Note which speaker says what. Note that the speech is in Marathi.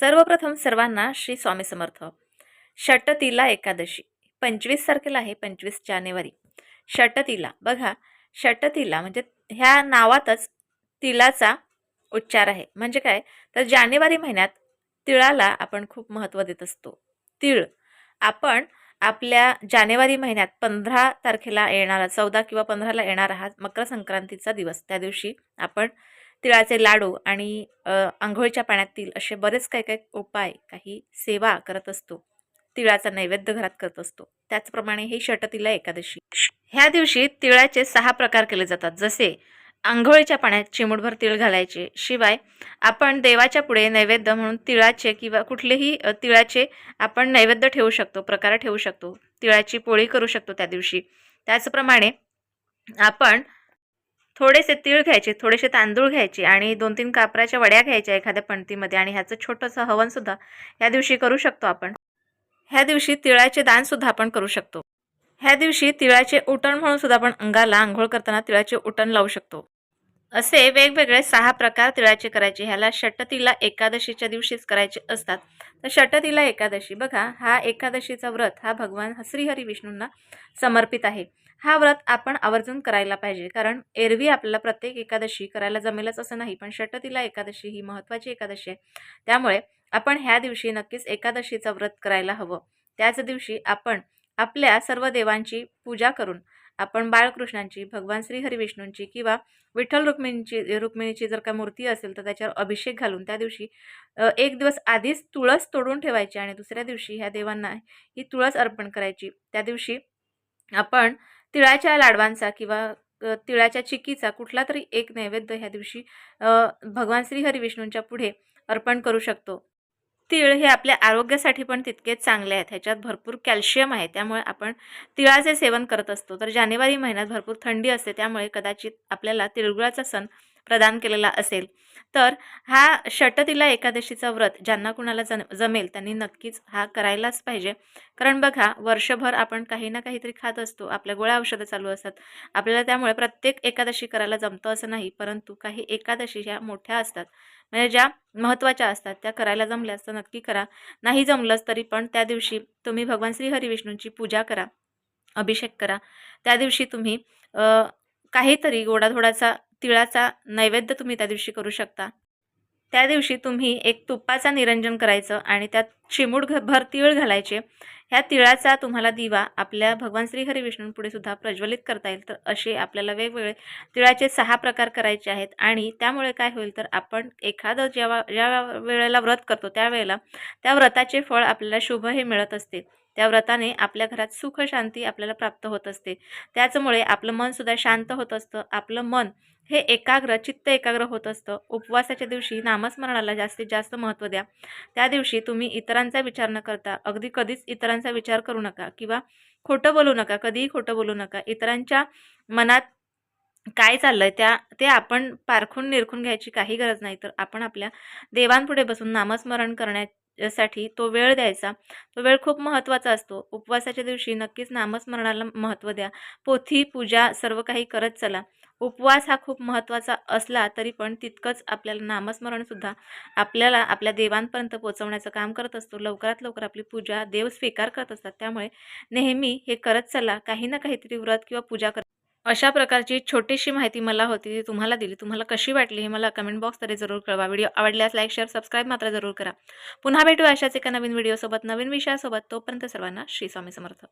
Speaker 1: सर्वप्रथम सर्वांना श्री स्वामी समर्थ. षटतिला एकादशी. पंचवीस तारखेला आहे पंचवीस जानेवारी. षटतिला. बघा षटतिला म्हणजे ह्या नावातच तिलाचा उच्चार आहे. म्हणजे काय? तर जानेवारी महिन्यात तिळाला आपण खूप महत्त्व देत असतो. तिळ. आपण आपल्या जानेवारी महिन्यात पंधरा तारखेला येणारा चौदा किंवा पंधराला येणारा हा मकर संक्रांतीचा दिवस. त्या दिवशी आपण तिळाचे लाडू आणि आंघोळीच्या पाण्यातील असे बरेच काही काही उपाय काही सेवा करत असतो. तिळाचा नैवेद्य घरात करत असतो. त्याचप्रमाणे ही षटतिला एकादशी. ह्या दिवशी तिळाचे सहा प्रकार केले जातात. जसे आंघोळीच्या पाण्यात चिमूटभर तिळ घालायचे शिवाय आपण देवाच्या पुढे नैवेद्य म्हणून तिळाचे किंवा कुठलेही तिळाचे आपण नैवेद्य ठेवू शकतो प्रकार ठेवू शकतो. तिळाची पोळी करू शकतो त्या दिवशी. त्याचप्रमाणे आपण थोडेसे तीळ घ्यायचे थोडेसे तांदूळ घ्यायचे आणि दोन तीन कापराच्या वड्या घ्यायच्या एखाद्या पणतीमध्ये आणि ह्याचं छोटंसं हवनसुद्धा ह्या दिवशी करू शकतो आपण. ह्या दिवशी तिळाचे दानसुद्धा आपण करू शकतो. ह्या दिवशी तिळाचे उटण म्हणून सुद्धा आपण अंगाला आंघोळ करताना तिळाचे उटण लावू शकतो. असे वेगवेगळे सहा प्रकार तिळाचे करायचे. ह्याला षटतीला एकादशीच्या दिवशीच करायचे असतात. तर षटतीला एकादशी बघा हा एकादशीचा व्रत हा भगवान श्रीहरी विष्णूंना समर्पित आहे. हा व्रत आपण आवर्जून करायला पाहिजे. कारण एरवी आपल्याला प्रत्येक एकादशी करायला जमेलच असं नाही पण षटतीला एकादशी ही महत्त्वाची एकादशी आहे. त्यामुळे आपण ह्या दिवशी नक्कीच एकादशीचं व्रत करायला हवं. त्याच दिवशी आपण आपल्या सर्व देवांची पूजा करून आपण बाळकृष्णांची भगवान श्री हरिविष्णूंची किंवा विठ्ठल रुक्मिणीची रुक्मिणीची जर का मूर्ती असेल तर त्याच्यावर अभिषेक घालून त्या दिवशी एक दिवस आधीच तुळस तोडून ठेवायची आणि दुसऱ्या दिवशी ह्या देवांना ही तुळस अर्पण करायची. त्या दिवशी आपण तिळाच्या लाडवांचा किंवा तिळाच्या चिकीचा कुठला तरी एक नैवेद्य ह्या दिवशी भगवान श्री विष्णूंच्या पुढे अर्पण करू शकतो. तीळ हे आपल्या आरोग्यासाठी पण तितकेच चांगले आहेत. ह्याच्यात भरपूर कॅल्शियम आहे. त्यामुळे आपण तिळाचे सेवन करत असतो. तर जानेवारी महिन्यात भरपूर थंडी असते. त्यामुळे कदाचित आपल्याला तिळगुळाचा सण प्रदान केलेला असेल. तर हा षटतिला एकादशीचा व्रत ज्यांना कुणाला जन जमेल त्यांनी नक्कीच हा करायलाच पाहिजे. कारण बघा वर्षभर आपण काही ना काहीतरी खात असतो आपल्या गोळ्या औषधं चालू असतात. आपल्याला त्यामुळे प्रत्येक एकादशी करायला जमतं असं नाही परंतु काही एकादशी ह्या मोठ्या असतात. म्हणजे ज्या महत्त्वाच्या असतात त्या करायला जमल्यास तर नक्की करा. नाही जमलंच तरी पण त्या दिवशी तुम्ही भगवान श्री हरिविष्णूंची पूजा करा अभिषेक करा. त्या दिवशी तुम्ही काहीतरी गोडाधोडाचा तिळाचा नैवेद्य तुम्ही त्या दिवशी करू शकता. त्या दिवशी तुम्ही एक तुपाचा निरंजन करायचं आणि त्यात चिमूड घ भर तिळ घालायचे. ह्या तिळाचा तुम्हाला दिवा आपल्या भगवान श्री हरी विष्णूंपुढे सुद्धा प्रज्वलित करता येईल. तर असे आपल्याला वेगवेगळे तिळाचे सहा प्रकार करायचे आहेत आणि त्यामुळे काय होईल तर आपण एखादं जेव्हा ज्या वेळेला व्रत करतो त्यावेळेला त्या व्रताचे फळ आपल्याला शुभ हे मिळत असते. त्या व्रताने आपल्या घरात सुख शांती आपल्याला प्राप्त होत असते. त्याचमुळे आपलं मनसुद्धा शांत होत असतं. आपलं मन हे एकाग्र चित्त एकाग्र होत असतं. उपवासाच्या दिवशी नामस्मरणाला जास्तीत जास्त महत्त्व द्या. त्या दिवशी तुम्ही इतरांचा विचार न करता अगदी कधीच इतरांचा विचार करू नका किंवा खोटं बोलू नका कधीही खोटं बोलू नका. इतरांच्या मनात काय चाललंय त्या ते आपण पारखून निरखून घ्यायची काही गरज नाही. तर आपण आपल्या देवांपुढे बसून नामस्मरण करण्या साठी तो वेळ द्यायचा. तो वेळ खूप महत्त्वाचा असतो. उपवासाच्या दिवशी नक्कीच नामस्मरणाला महत्त्व द्या. पोथी पूजा सर्व काही करत चला. उपवास हा खूप महत्त्वाचा असला तरी पण तितकंच आपल्याला नामस्मरणसुद्धा आपल्याला आपल्या देवांपर्यंत पोहोचवण्याचं काम करत असतो. लवकरात लवकर आपली पूजा देव स्वीकार करत असतात. त्यामुळे नेहमी हे करत चला. काही ना काहीतरी व्रत किंवा पूजा कर अशा प्रकारची छोटीशी माहिती मला होती ती तुम्हाला दिली. तुम्हाला कशी वाटली हे मला कमेंट बॉक्सद्वारे जरूर कळवा. व्हिडिओ आवडल्यास लाईक शेअर सबस्क्राईब मात्र जरूर करा. पुन्हा भेटू अशाच एका नवीन व्हिडिओसोबत नवीन विषयासोबत. तोपर्यंत सर्वांना श्री स्वामी समर्थ.